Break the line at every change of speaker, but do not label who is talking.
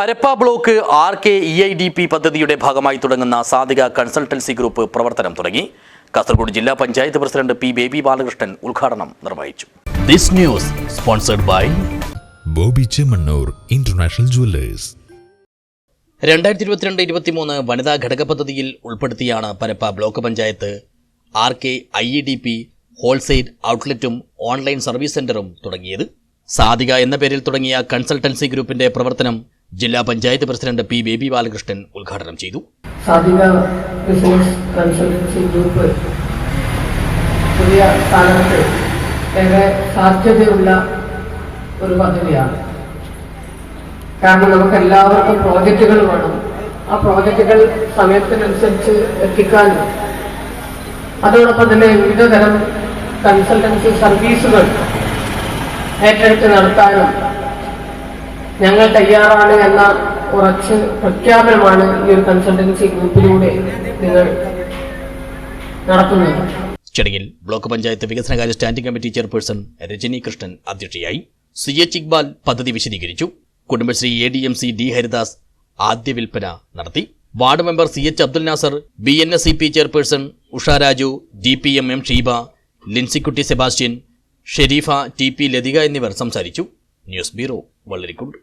Parappa block R K E I D P പദ്ധതിയുടെ ഭാഗമായി തുടങ്ങുന്ന സാധിക കൺസൾട്ടൻസി ഗ്രൂപ്പ് പ്രവർത്തനം തുടങ്ങി. കാസർഗോഡ് ജില്ലാ പഞ്ചായത്ത് പ്രസിഡന്റ് പി ബേബി ബാലകൃഷ്ണൻ ഉദ്ഘാടനം നിർവഹിച്ചു. This news sponsored by
Bobby Chemmanur international jewellers.
രണ്ടായിരത്തി ഇരുപത്തിരണ്ട് ഇരുപത്തിമൂന്ന് വനിതാ ഘടക പദ്ധതിയിൽ ഉൾപ്പെടുത്തിയാണ് Parappa block panchayat. R K I E D P wholesale ഔട്ട്ലെറ്റും online service സെന്ററും തുടങ്ങിയത്. സാധിക എന്ന പേരിൽ തുടങ്ങിയ കൺസൾട്ടൻസി ഗ്രൂപ്പിന്റെ പ്രവർത്തനം ജില്ലാ പഞ്ചായത്ത് പ്രസിഡന്റ് പി ബേബി ബാലകൃഷ്ണൻ ഉദ്ഘാടനം ചെയ്തു.
കൺസൾട്ടൻസി ഗ്രൂപ്പ് പുതിയ സ്ഥാനത്ത് ഏറെ സാധ്യതയുള്ള ഒരു പദ്ധതിയാണ്. കാരണം നമുക്ക് എല്ലാവർക്കും പ്രോജക്റ്റുകൾ വേണം. ആ പ്രോജക്റ്റുകൾ സമയത്തിനനുസരിച്ച് എത്തിക്കാനും അതോടൊപ്പം തന്നെ വിവിധ തരം കൺസൾട്ടൻസി സർവീസുകൾ ഏറ്റെടുത്ത് നടത്താനും ഞങ്ങൾ തയ്യാറാണ് എന്ന ഉറച്ച് പ്രഖ്യാപനമാണ് ഈ ഒരു കൺസൾട്ടൻസി ഗ്രൂപ്പിലൂടെ നിങ്ങൾ നടത്തുന്നത്.
ചടങ്ങിൽ ബ്ലോക്ക് പഞ്ചായത്ത് വികസനകാര്യ standing committee chairperson Rajani Krishnan അധ്യക്ഷയായി സി എച്ച് ഇക്ബാൽ പദ്ധതി വിശദീകരിച്ചു. Kudumbashree A D M C D Haridas ആദ്യ വിൽപ്പന നടത്തി. Ward member C H Abdul Nasar B N S C P chairperson Usha Raju D P M M Sheeba Linsykutty Sebastian Sherifa T P Lathika എന്നിവർ സംസാരിച്ചു. News bureau Vellarikundu.